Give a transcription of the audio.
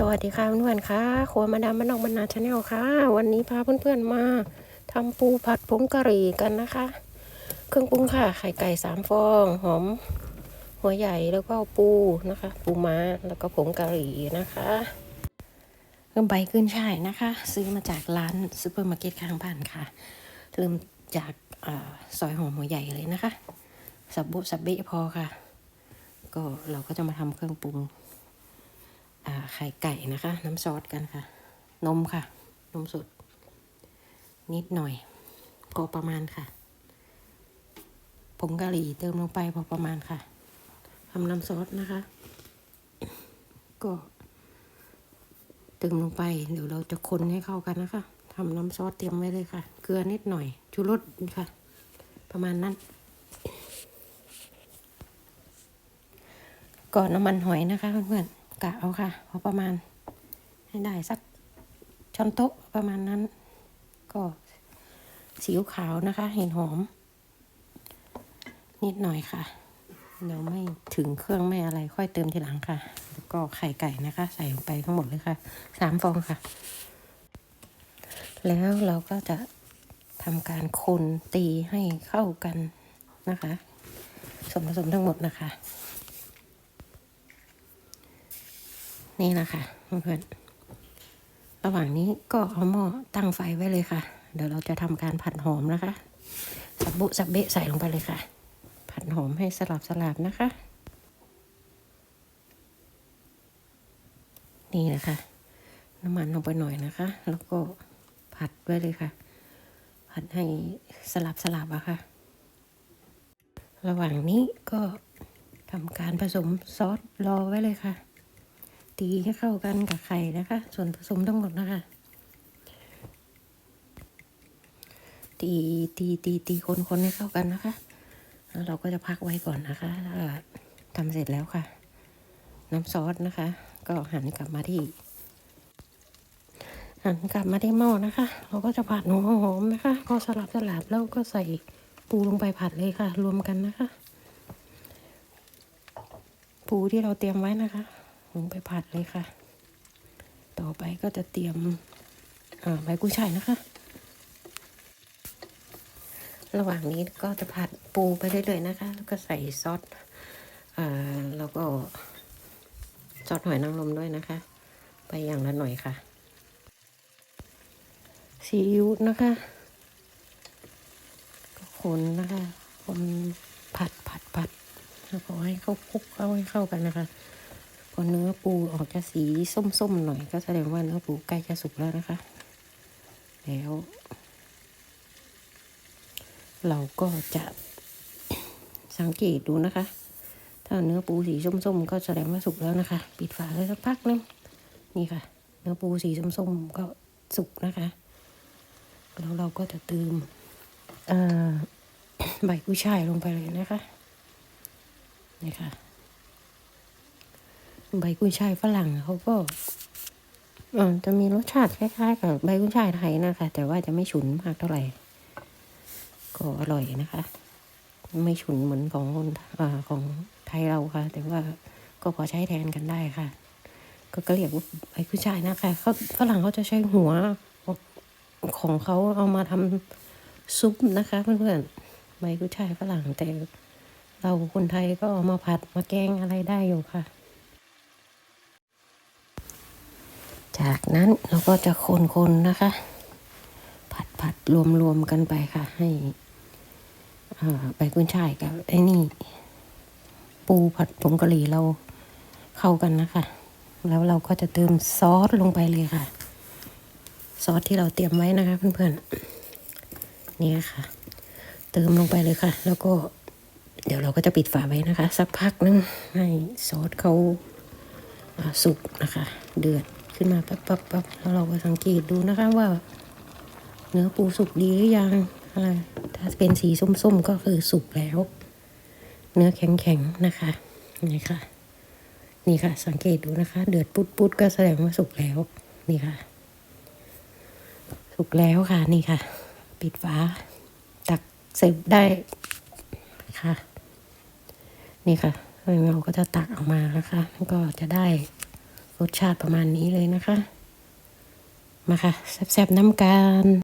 สวัสดีค่ะเพื่อนๆค่ะครัวมาดามบ้านนอกบรรณาชาแนลค่ะ วันนี้พาเพื่อนๆมาทำปูผัดผงกะหรี่กันนะคะ เครื่องปรุงค่ะ ไข่ไก่สามฟอง หอม หัวใหญ่แล้วก็ปูนะคะ ปูม้าแล้วก็ผงกะหรี่นะคะเครื่องใบขึ้นช่ายนะคะ ซื้อมาจากร้านซูเปอร์มาร์เก็ตข้างบ้านค่ะ เริ่มจากอาซอยหอมหัวใหญ่เลยนะคะ สับบุสับเบะพอค่ะ ก็เราก็จะมาทำเครื่องปรุง ไข่ไก่นะคะ น้ำซอสกันค่ะ นมค่ะ นมสด นิดหน่อยพอประมาณค่ะ ผงกะหรี่เติมลงไปพอประมาณค่ะทำน้ำซอสนะคะ ก็เติมลงไปเดี๋ยวเราจะคนให้เข้ากันนะคะทำน้ำซอสเตรียมไว้เลยค่ะ เกลือนิดหน่อยชูรสค่ะ ประมาณนั้น ก่อนน้ำมันหอยนะคะเพื่อนๆ กะเอาค่ะพอประมาณให้ได้สักช้อนโต๊ะประมาณนั้น ก็สีขาวนะคะ เห็นหอม นิดหน่อยค่ะเดี๋ยวไม่ถึงเครื่องไม่อะไรค่อยเติมทีหลังค่ะ แล้วก็ไข่ไก่นะคะ ใส่ลงไปทั้งหมดเลยค่ะสามฟองค่ะ แล้วเราก็จะทำการคนตีให้เข้ากันนะคะส่วนผสมทั้งหมดนะคะ นี่นะคะเพื่อนระหว่างนี้ก็เอาหม้อตั้งไฟไว้เลยค่ะ เดี๋ยวเราจะทำการผัดหอมนะคะ สับบุสับเบะใส่ลงไปเลยค่ะ ผัดหอมให้สลับสลับนะคะ นี่นะคะ น้ำมันลงไปหน่อยนะคะ แล้วก็ผัดไว้เลยค่ะ ผัดให้สลับสลับอะค่ะ ระหว่างนี้ก็ทำการผสมซอสรอไว้เลยค่ะ ตีให้เข้ากันกับไข่นะคะ ส่วนผสมทั้งหมดนะคะ ตีตีตีตีคนคนให้เข้ากันนะคะแล้วเราก็จะพักไว้ก่อนนะคะถ้าทำเสร็จแล้วค่ะ น้ำซอสนะคะ ก็หันกลับมาที่ หันกลับมาที่หม้อนะคะ เราก็จะผัดหัวหอมนะคะ พอสลับสลับแล้วก็ใส่ปูลงไปผัดเลยค่ะ รวมกันนะคะ ปูที่เราเตรียมไว้นะคะ ลงไปผัดเลยค่ะ ต่อไปก็จะเตรียมใบกุ้ยช่ายนะคะ ระหว่างนี้ก็จะผัดปูไปเรื่อยๆนะคะ แล้วก็ใส่ซอสแล้วก็ซอสหอยนางรมด้วยนะคะ ไปอย่างละหน่อยค่ะซีอิ๊วนะคะก็คนนะคะ คนผัดผัดผัดแล้วก็ให้เข้าคลุกเข้าให้เข้ากันนะคะ อเนื้อปูออกจะสีส้มๆหน่อย ก็แสดงว่าเนื้อปูใกล้จะสุกแล้วนะคะ แล้ว เราก็จะสังเกตดูนะคะ ถ้าเนื้อปูสีส้มๆ ก็แสดงว่าสุกแล้วนะคะ ปิดฝาไว้สักพักนึงนี่ค่ะ เนื้อปูสีส้มๆก็สุกนะคะ แล้วเราก็จะเติมใบกุ้ยช่ายลงไปเลยนะคะนี่ค่ะ ใบกุ้ยช่ายฝรั่งเขาก็จะมีรสชาติคล้ายๆ กับใบกุ้ยช่ายไทยนะคะ แต่ว่าจะไม่ฉุนมากเท่าไหร่ ก็อร่อยนะคะ ไม่ฉุนเหมือนของคนอของไทยเราค่ะ แต่ว่าก็พอใช้แทนกันได้ค่ะ ก็เรียกว่าใบกุ้ยช่ายนะคะเขาฝรั่งเขาจะใช้หัวของเขาเอามาทำซุปนะคะเพื่อนๆใบกุ้ยช่ายฝรั่งแต่เราคนไทยก็เอามาผัดมาแกงอะไรได้อยู่ค่ะ จากนั้นเราก็จะคนๆนะคะ ผัดผัดรวมๆกันไปค่ะ ให้ใบกุ้ยช่ายกับไอ้นี่ ปูผัดผงกะหรี่เราเข้ากันนะคะ แล้วเราก็จะเติมซอสลงไปเลยค่ะ ซอสที่เราเตรียมไว้นะคะ เพื่อนๆนี่ค่ะ เติมลงไปเลยค่ะ แล้วก็เดี๋ยวเราก็จะปิดฝาไว้นะคะ สักพักนึงให้ซอสเขาสุกนะคะ เดือด ขึ้นมาปั๊บปั๊บปั๊บแล้วเราก็สังเกตดูนะคะว่า เนื้อปูสุกดีหรือยังอะไรถ้าเป็นสีส้มๆก็คือสุกแล้ว เนื้อแข็งๆนะคะนี่ค่ะ นี่ค่ะ สังเกตดูนะคะ เดือดปุดๆก็แสดงว่าสุกแล้ว นี่ค่ะ สุกแล้วค่ะนี่ค่ะ ปิดฝาตักเสร์ฟได้ค่ะ นี่ค่ะเราก็จะตักออกมานะคะก็จะได้ รสชาติประมาณนี้เลยนะคะ มาค่ะแซ่บๆน้ำกัน